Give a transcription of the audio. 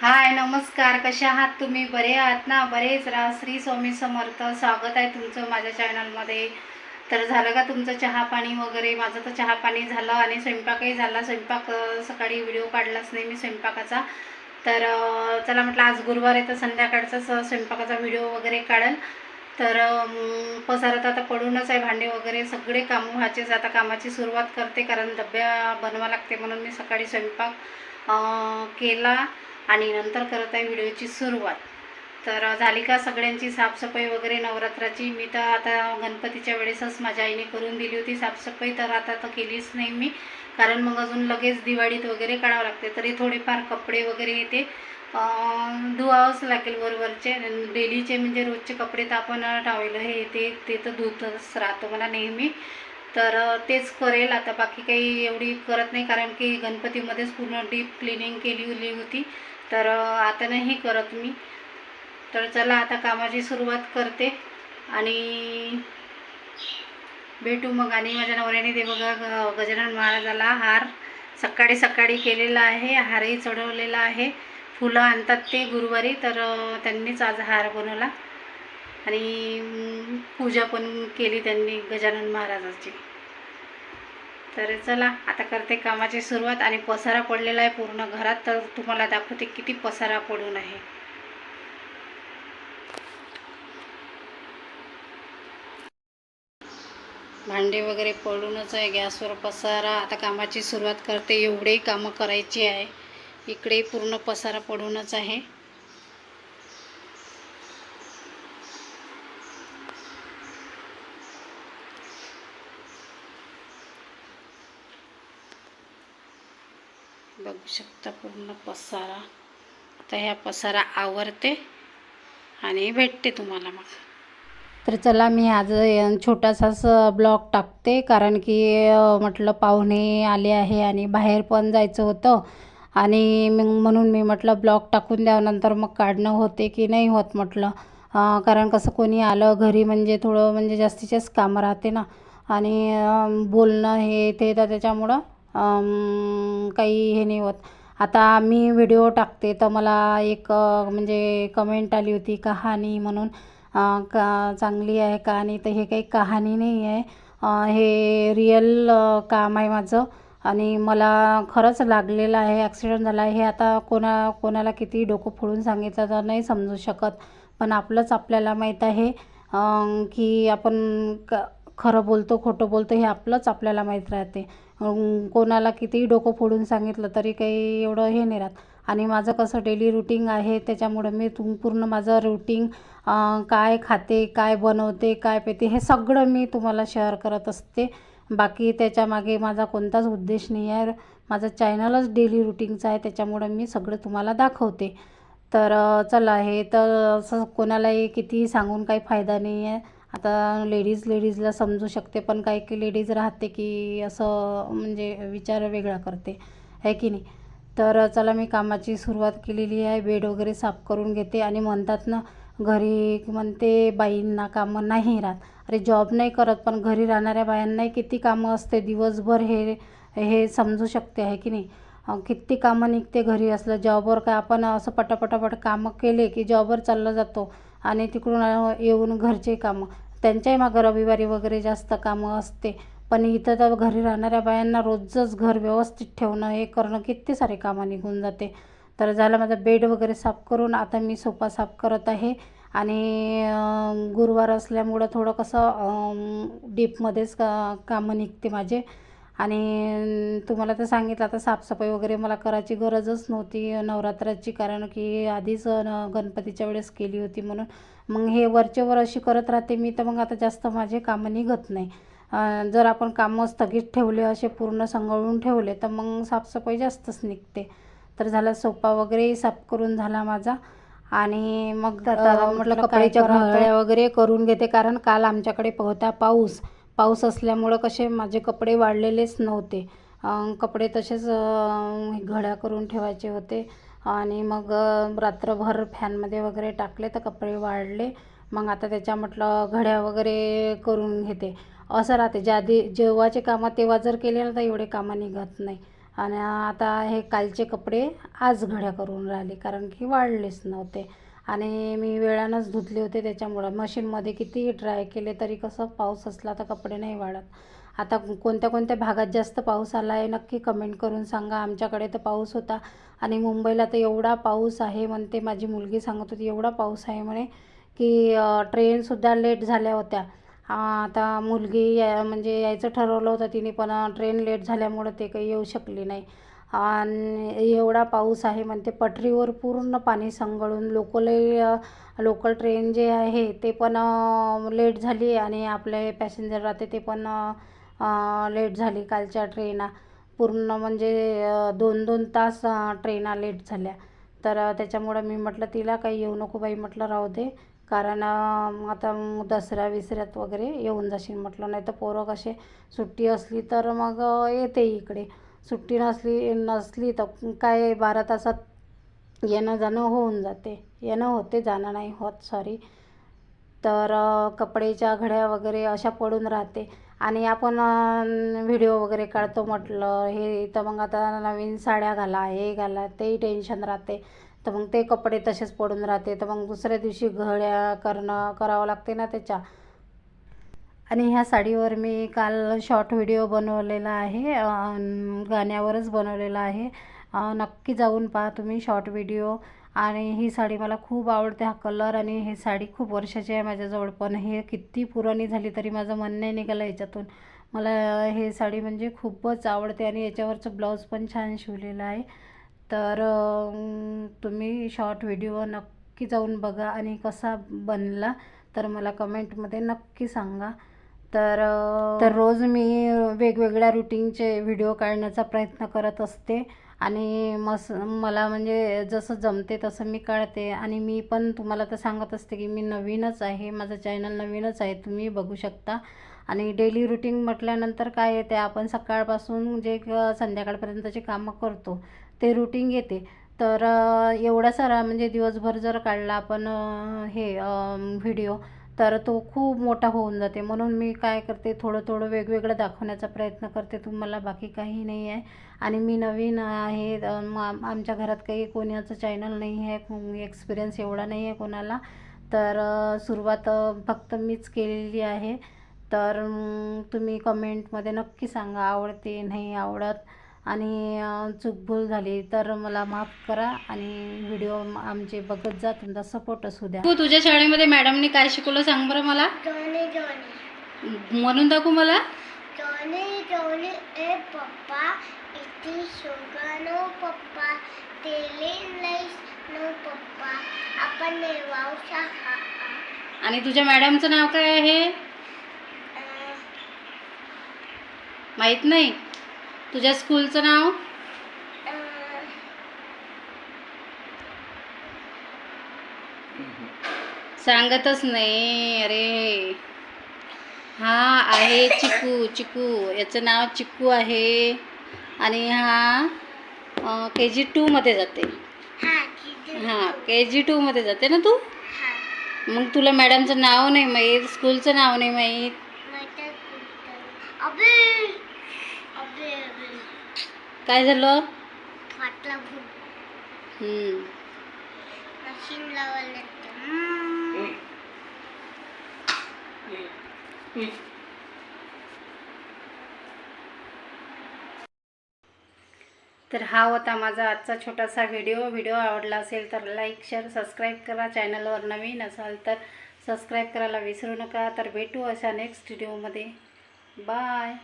हाय नमस्कार. कसे आहात तुम्ही? बरे आहात ना? बरेच राहा श्री स्वामी समर्थ. स्वागत आहे तुमचं माझ्या चॅनलमध्ये. तर झालं का तुमचं चहा पाणी वगैरे? माझं तर चहा पाणी झालं आणि स्वयंपाकही झाला. स्वयंपाक सकाळी व्हिडिओ काढलाच नाही मी स्वयंपाकाचा. तर चला म्हटलं आज गुरुवार आहे तर संध्याकाळचाच स्वयंपाकाचा व्हिडिओ वगैरे काढेल तर अं, तर आता पडूनच आहे भांडे वगैरे. सगळे कामं व्हायचेच आता कामाची सुरुवात करते कारण डब्या बनवा लागते म्हणून मी सकाळी स्वयंपाक केला. आणि नंतर करत आहे व्हिडिओची सुरुवात. तर झाली का सगळ्यांची साफसफाई वगैरे नवरात्राची. मी तर आता गणपतीच्या वेळेसच माझ्या आईने करून दिली होती साफसफाई तर आता तर केलीच नाही मी. कारण मग अजून लगेच दिवाळीत वगैरे काढावं लागते. तरी थोडेफार कपडे वगैरे येते. धुवावंच लागेल बरोबरचे डेलीचे म्हणजे रोजचे कपडे तर आपण टावेल. हे ते ते तर धुतच राहतो मला नेहमी. तर तेच करेल. आता बाकी काही एवढी करत नाही. कारण की गणपतीमध्येच पूर्ण डीप क्लिनिंग केली होती. तर आता नाही करत मी. तर चला आता कामाची सुरुवात करते. आणि भेटू मग. आणि माझ्या नवऱ्याने ते बघा ग- गजानन महाराजाला हार सकाळी सकाळी केलेला आहे. हारही चढवलेला आहे. फुलं आणतात ते गुरुवारी तर त्यांनीच आज हार बनवला. आणि पूजा पण केली त्यांनी गजानन महाराजाची. तर चला आता करते कामाची सुरुवात आणि पसारा पडलेला आहे पूर्ण घरात तर तुम्हाला दाखवते किती पसारा पडून आहे. भांडे वगैरे पडूनच आहे गॅसवर पसारा. आता कामाची सुरुवात करते एवढेही कामं करायची आहे. इकडे पूर्ण पसारा पडूनच आहे बघू शकता पूर्ण पसारा. आता ह्या पसारा आवरते आणि भेटते तुम्हाला मग. तर चला मी आज छोटासाच ब्लॉग टाकते. कारण की म्हटलं पाहुणे आले आहे आणि बाहेर पण जायचं होतं. आणि मग म्हणून मी म्हटलं ब्लॉग टाकून द्यावं नंतर मग काढणं होते की नाही होत म्हटलं. कारण कसं कोणी आलं घरी म्हणजे थोडं म्हणजे जास्तीचेच कामं राहते ना. आणि बोलणं हे ते तर त्याच्यामुळं काही हे नाही होत. आता मी व्हिडिओ टाकते तर मला एक म्हणजे कमेंट आली होती कहाणी म्हणून. का चांगली आहे कहाणी तर हे काही कहाणी नाही आहे. हे रिअल काम आहे माझं. आणि मला खरंच लागलेलं आहे ॲक्सिडेंट झाला आहे हे आता कोणा कोणाला किती डोकं फोडून सांगितलं तर नाही समजू शकत. पण आपलंच आपल्याला माहीत आहे की आपण क खरं बोलतो खोटं बोलतो हे आपलंच आपल्याला माहीत राहते. कोणाला कितीही डोकं फोडून सांगितलं तरी काही एवढं हे नाही राहत. आणि माझं कसं डेली रुटीन आहे त्याच्यामुळं मी तुम पूर्ण माझं रुटीन काय खाते काय बनवते काय पेते हे सगळं मी तुम्हाला शेअर करत असते. बाकी त्याच्यामागे माझा कोणताच उद्देश नाही आहे. माझं चॅनलच डेली रुटीनचं आहे त्याच्यामुळं मी सगळं तुम्हाला दाखवते. तर चला हे तर असं कोणालाही कितीही सांगून काही फायदा नाही आहे. आता लेडीज लेडीजला समजू शकते पण काही की लेडीज राहते की असं म्हणजे विचार वेगळा करते. आहे की नाही? तर चला मी कामाची सुरुवात केलेली आहे. बेड वगैरे साफ करून घेते आणि म्हणतात ना घरी म्हणते बाईंना कामं नाही राहत. अरे जॉब नाही करत पण घरी राहणाऱ्या बायांनाही किती कामं असते. दिवसभर हे हे समजू शकते आहे की नाही? किती कामं निघते घरी असलं. जॉबवर काय आपण असं पटापटापट कामं केले की जॉबवर चालला जातो. आणि तिकडून येऊन घरचे कामं. त्यांच्याही मागं रविवारी वगैरे जास्त कामं असते. पण इथं तर घरी राहणाऱ्या बायांना रोजच घर व्यवस्थित ठेवणं हे करणं किती सारे कामं निघून जाते. तर झालं माझा बेड वगैरे साफ करून आता मी सोफा साफ करत आहे. आणि गुरुवार असल्यामुळं थोडं कसं डीपमध्येच का कामं निघते माझे. आणि तुम्हाला तर सांगितलं आता साफसफाई वगैरे मला करायची गरजच नव्हती नवरात्राची कारण की आधीच न गणपतीच्या वेळेस केली होती म्हणून. मग हे वरचेवर अशी करत राहते मी तर मग आता जास्त माझे कामं निघत नाही. जर आपण कामं स्थगित ठेवले असे पूर्ण संगळून ठेवले तर मग साफसफाई जास्तच निघते. तर झाला सोफा वगैरे साफ करून झाला माझा. आणि मग म्हटलं कपड्याच्या वगैरे करून घेते कारण काल आमच्याकडे होता पाऊस. पाऊस असल्यामुळं कसे माझे कपडे वाळलेलेच नव्हते. कपडे तसेच घड्या करून ठेवायचे होते. आणि मग रात्रभर फॅनमध्ये वगैरे टाकले तर कपडे वाळले. मग आता त्याच्या म्हटलं घड्या वगैरे करून घेते. असं राहते. ज्या आधी जेव्हाचे कामं तेव्हा जर केले ना तर एवढे कामं निघत नाही. आणि आता हे कालचे कपडे आज घड्या करून राहिले कारण की वाळलेच नव्हते. आणि मी वेळानंच धुतले होते त्याच्यामुळं. मशीनमध्ये कितीही ड्राय केले तरी कसं पाऊस असला तर कपडे नाही वाळत आता कोणत्या कोणत्या भागात जास्त पाऊस आला आहे नक्की कमेंट करून सांगा. आमच्याकडे तर पाऊस होता आणि मुंबईला तर एवढा पाऊस आहे म्हणते माझी मुलगी सांगत होती एवढा पाऊस आहे म्हणे की ट्रेनसुद्धा लेट झाल्या होत्या. आता मुलगी या म्हणजे यायचं ठरवलं होतं तिने पण ट्रेन लेट झाल्यामुळं ते काही येऊ शकली नाही. आणि एवढा पाऊस आहे म्हणते पटरीवर पूर्ण पाणी संगळून लोकल लोकल ट्रेन जे आहे ते पण लेट झाली आणि आपले पॅसेंजर राहते ते पण लेट झाली कालच्या ट्रेना. पूर्ण म्हणजे दोन दोन तास ट्रेना लेट झाल्या. तर त्याच्यामुळं मी म्हटलं तिला काही येऊ नको बाई म्हटलं राहू दे. कारण आता दसऱ्या विसऱ्यात वगैरे येऊन जाशील म्हटलं. नाही तर पोरं कसे सुट्टी असली तर मग येते इकडे. सुट्टी नसली नसली तर काय बारा तासात येणं जाणं होऊन जाते. येणं होते जाणं नाही होत सॉरी तर कपडेच्या घड्या वगैरे अशा पडून राहते. आणि आपण व्हिडिओ वगैरे काढतो म्हटलं हे तर मग आता नवीन साड्या घाला हे घाला तेही टेन्शन राहते. तर मग ते कपडे तसेच पडून राहते. तर मग दुसऱ्या दिवशी घड्या करणं करावं लागते ना त्याच्या. आणि ह्या साडीवर मी काल शॉर्ट व्हिडिओ बनवलेला आहे गाण्यावरच बनवलेला आहे. नक्की जाऊन पहा तुम्ही शॉर्ट व्हिडिओ आणि ही साडी मला खूप आवडते हा कलर आणि ही साडी खूप वर्षाची आहे माझ्याजवळ. पण हे किती पुराणी झाली तरी माझं मन नाही निघालं याच्यातून. मला हे साडी म्हणजे खूपच आवडते आणि याच्यावरचं ब्लाऊज पण छान शिवलेलं आहे. तर तुम्ही शॉर्ट व्हिडिओ नक्की जाऊन बघा आणि कसा बनला तर मला कमेंटमध्ये नक्की सांगा. तर तर रोज मी वेगवेगळ्या रुटीनचे व्हिडिओ काढण्याचा प्रयत्न करत असते आणि मस मला म्हणजे जसं जमते तसं मी काढते आणि मी पण तुम्हाला तर सांगत असते की मी नवीनच आहे माझं चॅनल नवीनच आहे तुम्ही बघू शकता. आणि डेली रुटीन म्हटल्यानंतर काय येते आपण सकाळपासून जे क- संध्याकाळपर्यंतचे कामं करतो ते रुटीन येते. तर एवढा सारा म्हणजे दिवसभर जर काढला आपण हे व्हिडिओ तर तो खूप मोठा होऊन जाते. म्हणून मी काय करते थोडं थोडं वेगवेगळं दाखवण्याचा प्रयत्न करते. तुम्हाला बाकी काही नाही आहे. आणि मी नवीन आहे. आमच्या घरात काही कोणाचं चॅनल नाही आहे. एक्सपिरियन्स एवढा नाही आहे कोणाला. तर सुरुवात फक्त मीच केलेली आहे. तर तुम्ही कमेंटमध्ये नक्की सांगा. आवडते नाही आवडत? आणि चूकभूल झाली तर मला माफ करा आणि व्हिडिओ आमचे बघत जा तुमचा सपोर्ट असू द्या. तू तुझ्या शाळेमध्ये मॅडमनी काय शिकवलं सांग बरं मला. म्हणून दाखवू मला. Johnny Johnny ए पप्पा इथे शुगर नो पप्पा तेले लईस नो पप्पा. आपण नेवाव सहा. आणि तुझ्या मॅडमचं नाव काय आहे? माहीत नाही? तुझ्या स्कूलचं नाव? सांगतच नाही. अरे. हा आहे चिकू चिकू. याचं नाव चिकू आहे. आणि हा के जी टूमध्ये जाते. हा के जी टूमध्ये जाते ना तू? मग तुला मॅडमचं नाव नाही माहीत स्कूलचं नाव नाही माहीत. काय झालं? फाटला भूक हम्म. मशीन लावायला लागतं. हम्म. तर हा होता माझा आजचा छोटासा व्हिडिओ. व्हिडिओ आवडला असेल तर लाईक शेअर सबस्क्राईब करा. चॅनलवर नवीन असाल तर सबस्क्राईब करायला विसरू नका. तर भेटू अशा नेक्स्ट व्हिडिओमध्ये बाय